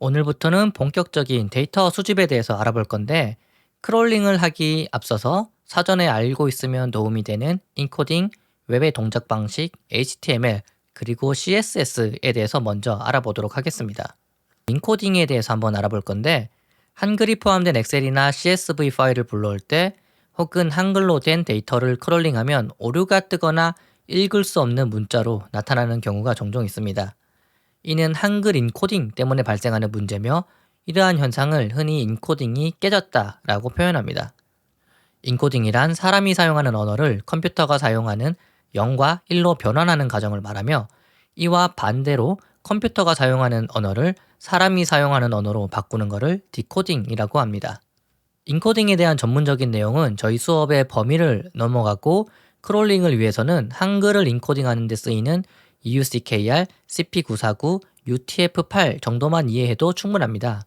오늘부터는 본격적인 데이터 수집에 대해서 알아볼 건데 크롤링을 하기 앞서서 사전에 알고 있으면 도움이 되는 인코딩, 웹의 동작 방식, HTML, 그리고 CSS에 대해서 먼저 알아보도록 하겠습니다. 인코딩에 대해서 한번 알아볼 건데 한글이 포함된 엑셀이나 CSV 파일을 불러올 때 혹은 한글로 된 데이터를 크롤링하면 오류가 뜨거나 읽을 수 없는 문자로 나타나는 경우가 종종 있습니다. 이는 한글 인코딩 때문에 발생하는 문제며 이러한 현상을 흔히 인코딩이 깨졌다 라고 표현합니다. 인코딩이란 사람이 사용하는 언어를 컴퓨터가 사용하는 0과 1로 변환하는 과정을 말하며 이와 반대로 컴퓨터가 사용하는 언어를 사람이 사용하는 언어로 바꾸는 것을 디코딩이라고 합니다. 인코딩에 대한 전문적인 내용은 저희 수업의 범위를 넘어가고 크롤링을 위해서는 한글을 인코딩하는 데 쓰이는 EUCKR, CP949, UTF-8 정도만 이해해도 충분합니다.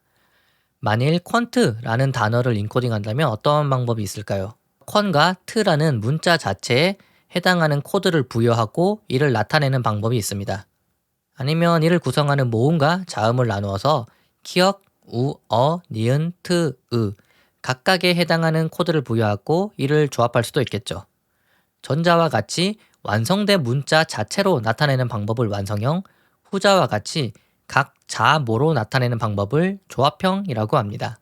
만일 퀀트라는 단어를 인코딩한다면 어떤 방법이 있을까요? 퀀과 트라는 문자 자체에 해당하는 코드를 부여하고 이를 나타내는 방법이 있습니다. 아니면 이를 구성하는 모음과 자음을 나누어서 키역, 우, 어, 니은, 트, 으 각각에 해당하는 코드를 부여하고 이를 조합할 수도 있겠죠. 전자와 같이 완성된 문자 자체로 나타내는 방법을 완성형, 후자와 같이 각 자모로 나타내는 방법을 조합형이라고 합니다.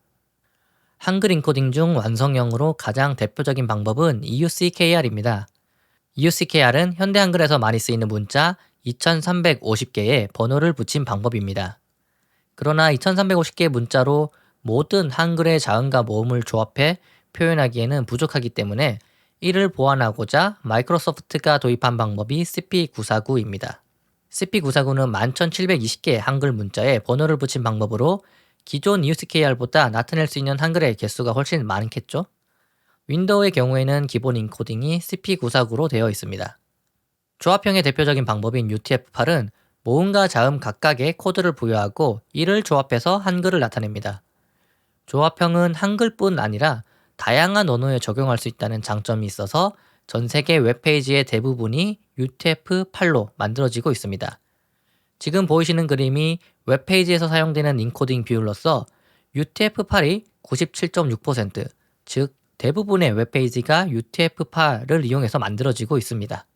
한글 인코딩 중 완성형으로 가장 대표적인 방법은 EUCKR입니다. EUCKR은 현대 한글에서 많이 쓰이는 문자 2350개의 번호를 붙인 방법입니다. 그러나 2350개의 문자로 모든 한글의 자음과 모음을 조합해 표현하기에는 부족하기 때문에 이를 보완하고자 마이크로소프트가 도입한 방법이 CP949입니다. CP949는 11,720개의 한글 문자에 번호를 붙인 방법으로 기존 EUCKR보다 나타낼 수 있는 한글의 개수가 훨씬 많겠죠? 윈도우의 경우에는 기본 인코딩이 CP949로 되어 있습니다. 조합형의 대표적인 방법인 UTF-8은 모음과 자음 각각의 코드를 부여하고 이를 조합해서 한글을 나타냅니다. 조합형은 한글뿐 아니라 다양한 언어에 적용할 수 있다는 장점이 있어서 전 세계 웹페이지의 대부분이 UTF-8로 만들어지고 있습니다. 지금 보이시는 그림이 웹페이지에서 사용되는 인코딩 비율로서 UTF-8이 97.6%, 즉 대부분의 웹페이지가 UTF-8을 이용해서 만들어지고 있습니다.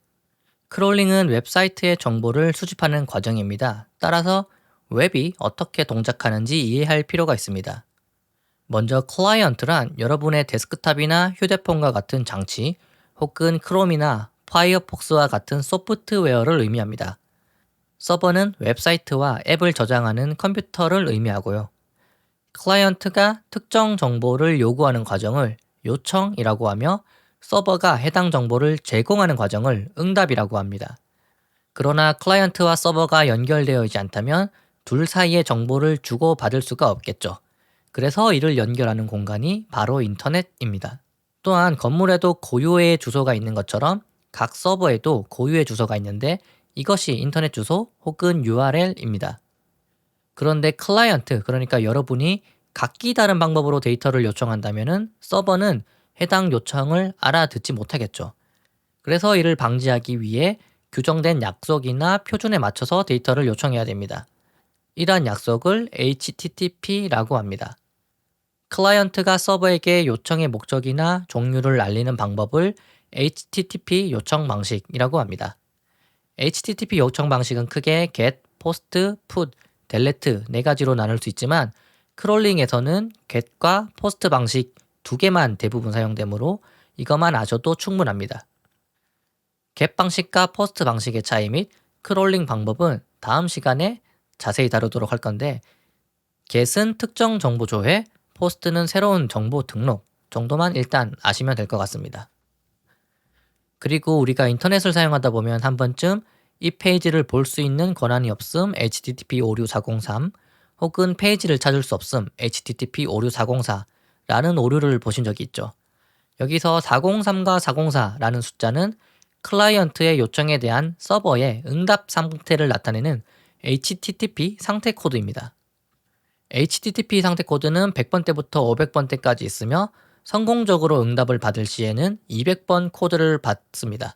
크롤링은 웹사이트의 정보를 수집하는 과정입니다. 따라서 웹이 어떻게 동작하는지 이해할 필요가 있습니다. 먼저 클라이언트란 여러분의 데스크탑이나 휴대폰과 같은 장치 혹은 크롬이나 파이어폭스와 같은 소프트웨어를 의미합니다. 서버는 웹사이트와 앱을 저장하는 컴퓨터를 의미하고요. 클라이언트가 특정 정보를 요구하는 과정을 요청이라고 하며 서버가 해당 정보를 제공하는 과정을 응답이라고 합니다. 그러나 클라이언트와 서버가 연결되어 있지 않다면 둘 사이의 정보를 주고받을 수가 없겠죠. 그래서 이를 연결하는 공간이 바로 인터넷입니다. 또한 건물에도 고유의 주소가 있는 것처럼 각 서버에도 고유의 주소가 있는데 이것이 인터넷 주소 혹은 URL입니다. 그런데 클라이언트, 그러니까 여러분이 각기 다른 방법으로 데이터를 요청한다면 서버는 해당 요청을 알아듣지 못하겠죠. 그래서 이를 방지하기 위해 규정된 약속이나 표준에 맞춰서 데이터를 요청해야 됩니다. 이러한 약속을 HTTP라고 합니다. 클라이언트가 서버에게 요청의 목적이나 종류를 알리는 방법을 HTTP 요청 방식이라고 합니다. HTTP 요청 방식은 크게 get, post, put, delete 네 가지로 나눌 수 있지만 크롤링에서는 get과 post 방식 두 개만 대부분 사용되므로 이것만 아셔도 충분합니다. get 방식과 post 방식의 차이 및 크롤링 방법은 다음 시간에 자세히 다루도록 할 건데 get은 특정 정보 조회, 포스트는 새로운 정보 등록 정도만 일단 아시면 될 것 같습니다. 그리고 우리가 인터넷을 사용하다 보면 한 번쯤 이 페이지를 볼 수 있는 권한이 없음 http 56403 혹은 페이지를 찾을 수 없음 http 56404라는 오류를 보신 적이 있죠. 여기서 403과 404라는 숫자는 클라이언트의 요청에 대한 서버의 응답 상태를 나타내는 HTTP 상태 코드입니다. HTTP 상태 코드는 100번대부터 500번대까지 있으며 성공적으로 응답을 받을 시에는 200번 코드를 받습니다.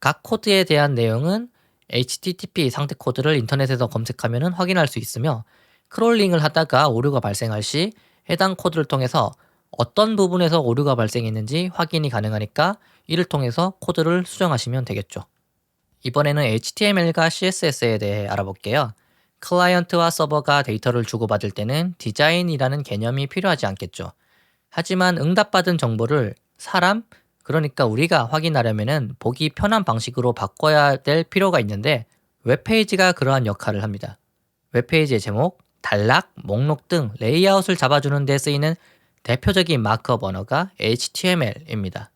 각 코드에 대한 내용은 HTTP 상태 코드를 인터넷에서 검색하면 확인할 수 있으며 크롤링을 하다가 오류가 발생할 시 해당 코드를 통해서 어떤 부분에서 오류가 발생했는지 확인이 가능하니까 이를 통해서 코드를 수정하시면 되겠죠. 이번에는 HTML과 CSS에 대해 알아볼게요. 클라이언트와 서버가 데이터를 주고받을 때는 디자인이라는 개념이 필요하지 않겠죠. 하지만 응답받은 정보를 사람, 그러니까 우리가 확인하려면 보기 편한 방식으로 바꿔야 될 필요가 있는데 웹페이지가 그러한 역할을 합니다. 웹페이지의 제목, 단락, 목록 등 레이아웃을 잡아주는 데 쓰이는 대표적인 마크업 언어가 HTML입니다.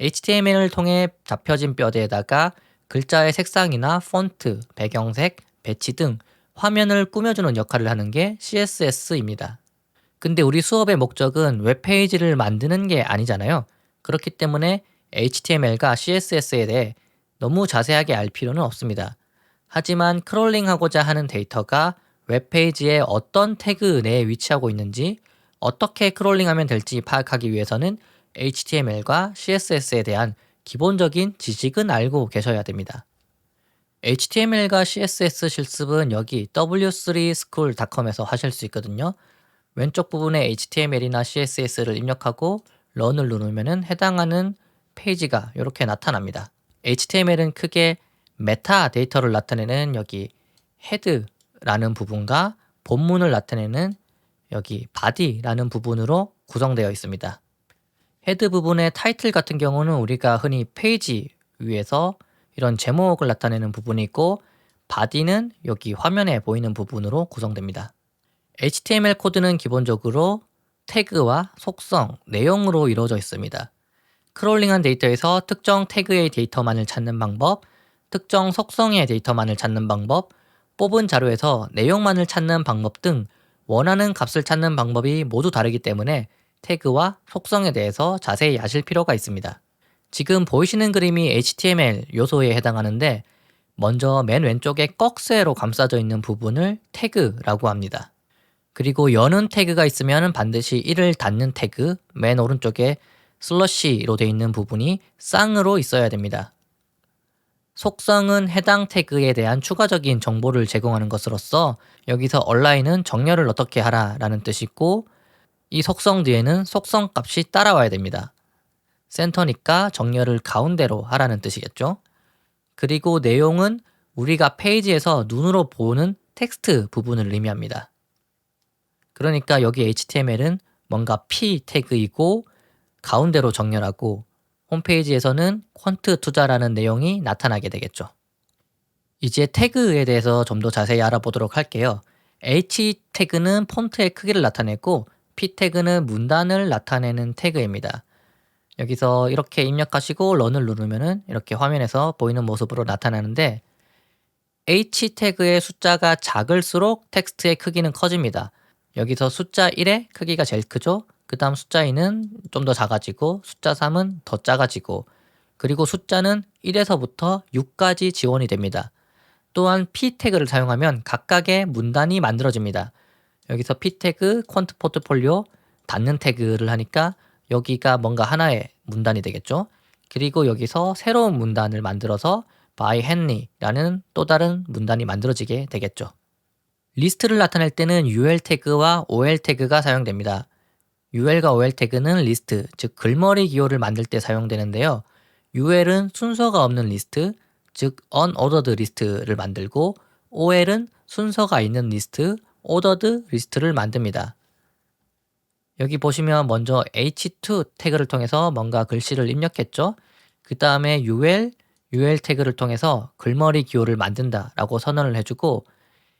HTML을 통해 잡혀진 뼈대에다가 글자의 색상이나 폰트, 배경색, 배치 등 화면을 꾸며주는 역할을 하는 게 CSS입니다. 근데 우리 수업의 목적은 웹페이지를 만드는 게 아니잖아요. 그렇기 때문에 HTML과 CSS에 대해 너무 자세하게 알 필요는 없습니다. 하지만 크롤링하고자 하는 데이터가 웹페이지에 어떤 태그 내에 위치하고 있는지 어떻게 크롤링하면 될지 파악하기 위해서는 HTML과 CSS에 대한 기본적인 지식은 알고 계셔야 됩니다. HTML과 CSS 실습은 여기 w3school.com에서 하실 수 있거든요. 왼쪽 부분에 HTML이나 CSS를 입력하고 런을 누르면 해당하는 페이지가 이렇게 나타납니다. HTML은 크게 메타 데이터를 나타내는 여기 헤드라는 부분과 본문을 나타내는 여기 body라는 부분으로 구성되어 있습니다. 헤드 부분의 타이틀 같은 경우는 우리가 흔히 페이지 위에서 이런 제목을 나타내는 부분이 있고 body는 여기 화면에 보이는 부분으로 구성됩니다. HTML 코드는 기본적으로 태그와 속성, 내용으로 이루어져 있습니다. 크롤링한 데이터에서 특정 태그의 데이터만을 찾는 방법, 특정 속성의 데이터만을 찾는 방법, 뽑은 자료에서 내용만을 찾는 방법 등 원하는 값을 찾는 방법이 모두 다르기 때문에 태그와 속성에 대해서 자세히 아실 필요가 있습니다. 지금 보이시는 그림이 HTML 요소에 해당하는데 먼저 맨 왼쪽에 꺽쇠로 감싸져 있는 부분을 태그라고 합니다. 그리고 여는 태그가 있으면 반드시 이를 닫는 태그, 맨 오른쪽에 슬러시로 되어 있는 부분이 쌍으로 있어야 됩니다. 속성은 해당 태그에 대한 추가적인 정보를 제공하는 것으로서 여기서 얼라인은 정렬을 어떻게 하라라는 뜻이고 이 속성 뒤에는 속성 값이 따라와야 됩니다. 센터니까 정렬을 가운데로 하라는 뜻이겠죠. 그리고 내용은 우리가 페이지에서 눈으로 보는 텍스트 부분을 의미합니다. 그러니까 여기 HTML은 뭔가 P 태그이고 가운데로 정렬하고 홈페이지에서는 퀀트 투자라는 내용이 나타나게 되겠죠. 이제 태그에 대해서 좀 더 자세히 알아보도록 할게요. H 태그는 폰트의 크기를 나타내고 P 태그는 문단을 나타내는 태그입니다. 여기서 이렇게 입력하시고 런을 누르면은 이렇게 화면에서 보이는 모습으로 나타나는데 H 태그의 숫자가 작을수록 텍스트의 크기는 커집니다. 여기서 숫자 1의 크기가 제일 크죠? 그 다음 숫자 2는 좀 더 작아지고 숫자 3은 더 작아지고 그리고 숫자는 1에서부터 6까지 지원이 됩니다. 또한 P 태그를 사용하면 각각의 문단이 만들어집니다. 여기서 P 태그, 퀀트 포트폴리오, 닫는 태그를 하니까 여기가 뭔가 하나의 문단이 되겠죠. 그리고 여기서 새로운 문단을 만들어서 by Henry라는 또 다른 문단이 만들어지게 되겠죠. 리스트를 나타낼 때는 UL 태그와 OL 태그가 사용됩니다. UL과 OL 태그는 리스트, 즉 글머리 기호를 만들 때 사용되는데요. UL은 순서가 없는 리스트, 즉 unordered 리스트를 만들고 OL은 순서가 있는 리스트, ordered 리스트를 만듭니다. 여기 보시면 먼저 h2 태그를 통해서 뭔가 글씨를 입력했죠. 그 다음에 ul, ul 태그를 통해서 글머리 기호를 만든다 라고 선언을 해주고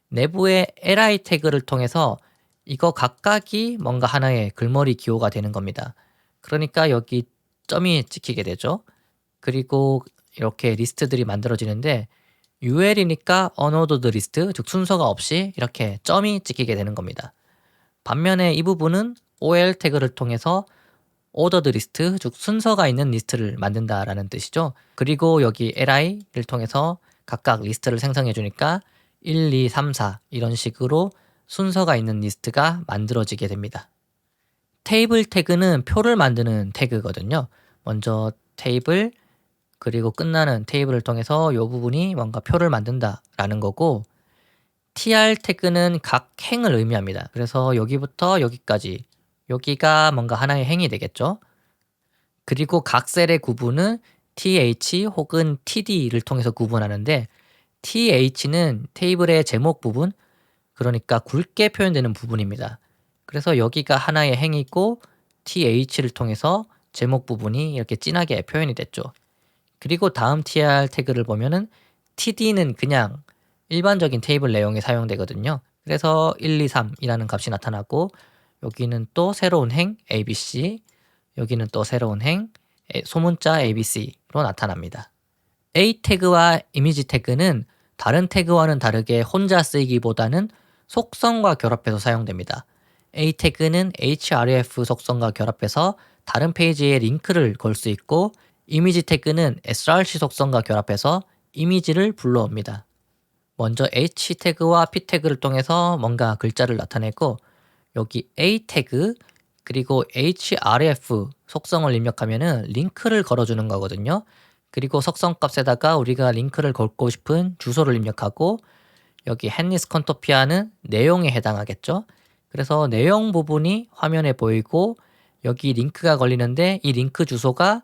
내부의 li 태그를 통해서 이거 각각이 뭔가 하나의 글머리 기호가 되는 겁니다. 그러니까 여기 점이 찍히게 되죠. 그리고 이렇게 리스트들이 만들어지는데 UL이니까 unordered 리스트, 즉 순서가 없이 이렇게 점이 찍히게 되는 겁니다. 반면에 이 부분은 OL 태그를 통해서 ordered 리스트, 즉 순서가 있는 리스트를 만든다라는 뜻이죠. 그리고 여기 li를 통해서 각각 리스트를 생성해 주니까 1, 2, 3, 4 이런 식으로 순서가 있는 리스트가 만들어지게 됩니다. 테이블 태그는 표를 만드는 태그거든요. 먼저 테이블 그리고 끝나는 테이블을 통해서 이 부분이 뭔가 표를 만든다라는 거고 tr 태그는 각 행을 의미합니다. 그래서 여기부터 여기까지 여기가 뭔가 하나의 행이 되겠죠. 그리고 각 셀의 구분은 th 혹은 td를 통해서 구분하는데 th는 테이블의 제목 부분 그러니까 굵게 표현되는 부분입니다. 그래서 여기가 하나의 행이고 th를 통해서 제목 부분이 이렇게 진하게 표현이 됐죠. 그리고 다음 tr 태그를 보면은 td는 그냥 일반적인 테이블 내용에 사용되거든요. 그래서 1, 2, 3이라는 값이 나타나고 여기는 또 새로운 행 abc 여기는 또 새로운 행 소문자 abc로 나타납니다. a 태그와 이미지 태그는 다른 태그와는 다르게 혼자 쓰이기보다는 속성과 결합해서 사용됩니다. a 태그는 href 속성과 결합해서 다른 페이지에 링크를 걸 수 있고 이미지 태그는 src 속성과 결합해서 이미지를 불러옵니다. 먼저 h 태그와 p 태그를 통해서 뭔가 글자를 나타내고 여기 a 태그 그리고 href 속성을 입력하면은 링크를 걸어주는 거거든요. 그리고 속성 값에다가 우리가 링크를 걸고 싶은 주소를 입력하고 여기 헨리스 컨토피아는 내용에 해당하겠죠. 그래서 내용 부분이 화면에 보이고 여기 링크가 걸리는데 이 링크 주소가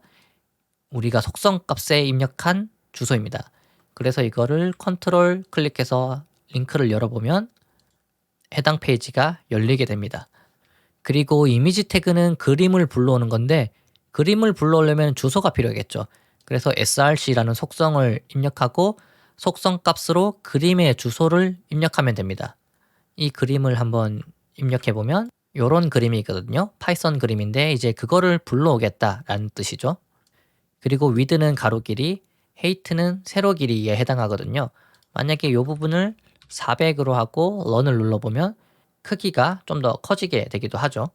우리가 속성 값에 입력한 주소입니다. 그래서 이거를 컨트롤 클릭해서 링크를 열어보면 해당 페이지가 열리게 됩니다. 그리고 이미지 태그는 그림을 불러오는 건데 그림을 불러오려면 주소가 필요하겠죠. 그래서 src라는 속성을 입력하고 속성 값으로 그림의 주소를 입력하면 됩니다. 이 그림을 한번 입력해 보면 이런 그림이거든요. 파이썬 그림인데 이제 그거를 불러오겠다라는 뜻이죠. 그리고 width는 가로 길이, height는 세로 길이에 해당하거든요. 만약에 이 부분을 400으로 하고 run을 눌러보면 크기가 좀 더 커지게 되기도 하죠.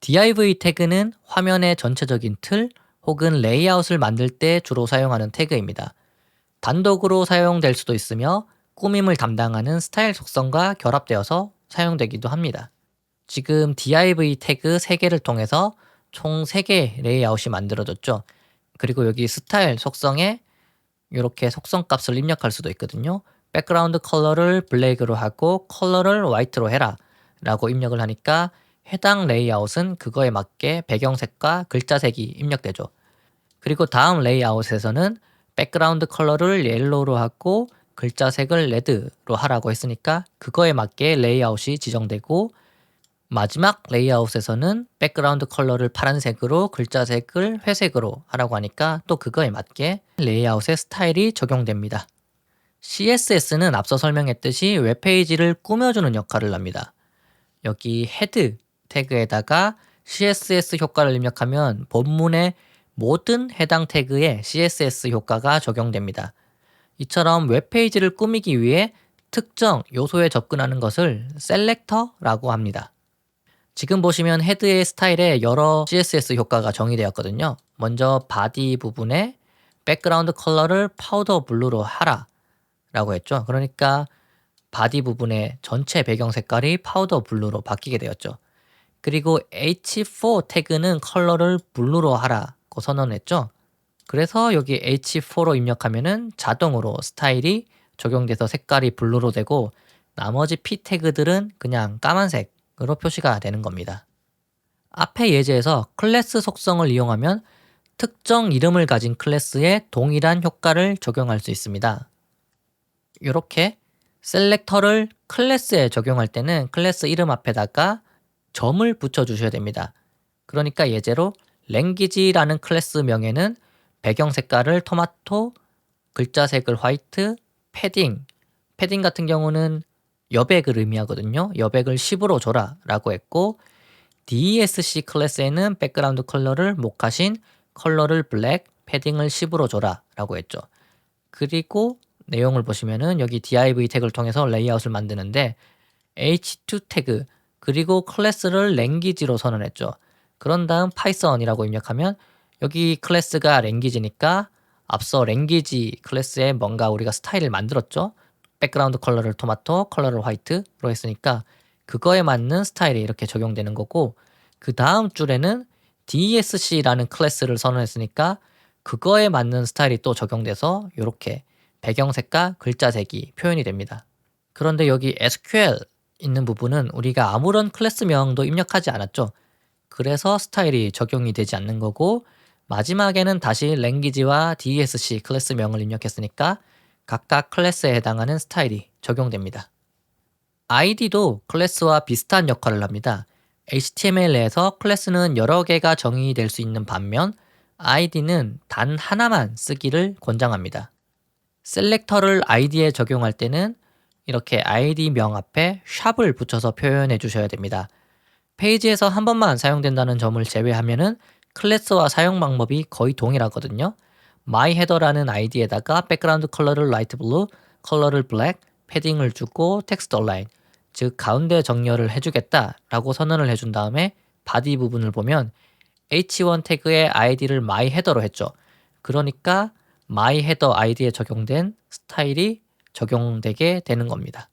div 태그는 화면의 전체적인 틀 혹은 레이아웃을 만들 때 주로 사용하는 태그입니다. 단독으로 사용될 수도 있으며 꾸밈을 담당하는 스타일 속성과 결합되어서 사용되기도 합니다. 지금 div 태그 3개를 통해서 총 3개 레이아웃이 만들어졌죠. 그리고 여기 스타일 속성에 이렇게 속성 값을 입력할 수도 있거든요. 백그라운드 컬러를 블랙으로 하고 컬러를 화이트로 해라 라고 입력을 하니까 해당 레이아웃은 그거에 맞게 배경색과 글자색이 입력되죠. 그리고 다음 레이아웃에서는 백그라운드 컬러를 옐로우로 하고 글자색을 레드로 하라고 했으니까 그거에 맞게 레이아웃이 지정되고 마지막 레이아웃에서는 백그라운드 컬러를 파란색으로 글자색을 회색으로 하라고 하니까 또 그거에 맞게 레이아웃의 스타일이 적용됩니다. CSS는 앞서 설명했듯이 웹페이지를 꾸며주는 역할을 합니다. 여기 헤드 태그에다가 CSS 효과를 입력하면 본문의 모든 해당 태그에 CSS 효과가 적용됩니다. 이처럼 웹페이지를 꾸미기 위해 특정 요소에 접근하는 것을 셀렉터라고 합니다. 지금 보시면 헤드의 스타일에 여러 CSS 효과가 정의되었거든요. 먼저 바디 부분에 백그라운드 컬러를 파우더 블루로 하라 라고 했죠. 그러니까 바디 부분의 전체 배경 색깔이 파우더 블루로 바뀌게 되었죠. 그리고 H4 태그는 컬러를 블루로 하라고 선언했죠. 그래서 여기 H4로 입력하면은 자동으로 스타일이 적용돼서 색깔이 블루로 되고 나머지 P 태그들은 그냥 까만색으로 표시가 되는 겁니다. 앞의 예제에서 클래스 속성을 이용하면 특정 이름을 가진 클래스에 동일한 효과를 적용할 수 있습니다. 이렇게 셀렉터를 클래스에 적용할 때는 클래스 이름 앞에다가 점을 붙여 주셔야 됩니다. 그러니까 예제로 랭귀지라는 클래스 명에는 배경 색깔을 토마토, 글자 색을 화이트, 패딩, 패딩 같은 경우는 여백을 의미하거든요. 여백을 10으로 줘라 라고 했고 DESC 클래스에는 백그라운드 컬러를 목하신 컬러를 블랙, 패딩을 10으로 줘라 라고 했죠. 그리고 내용을 보시면은 여기 div 태그를 통해서 레이아웃을 만드는데 h2 태그 그리고 클래스를 랭귀지로 선언했죠. 그런 다음 파이썬이라고 입력하면 여기 클래스가 랭귀지니까 앞서 랭귀지 클래스에 뭔가 우리가 스타일을 만들었죠. 백그라운드 컬러를 토마토, 컬러를 화이트로 했으니까 그거에 맞는 스타일이 이렇게 적용되는 거고 그 다음 줄에는 DESC라는 클래스를 선언했으니까 그거에 맞는 스타일이 또 적용돼서 이렇게 배경색과 글자색이 표현이 됩니다. 그런데 여기 SQL 있는 부분은 우리가 아무런 클래스명도 입력하지 않았죠. 그래서 스타일이 적용이 되지 않는 거고 마지막에는 다시 랭귀지와 DSC 클래스명을 입력했으니까 각각 클래스에 해당하는 스타일이 적용됩니다. ID도 클래스와 비슷한 역할을 합니다. HTML 내에서 클래스는 여러 개가 정의될 수 있는 반면 ID는 단 하나만 쓰기를 권장합니다. 셀렉터를 ID에 적용할 때는 이렇게 ID 명 앞에 샵을 붙여서 표현해 주셔야 됩니다. 페이지에서 한 번만 사용된다는 점을 제외하면은 클래스와 사용 방법이 거의 동일하거든요. myHeader라는 아이디에다가 백그라운드 컬러를 라이트 블루, 컬러를 블랙, 패딩을 주고 텍스트 얼라인, 즉 가운데 정렬을 해주겠다라고 선언을 해준 다음에 바디 부분을 보면 h1 태그의 아이디를 myHeader로 했죠. 그러니까 myHeader 아이디에 적용된 스타일이 적용되게 되는 겁니다.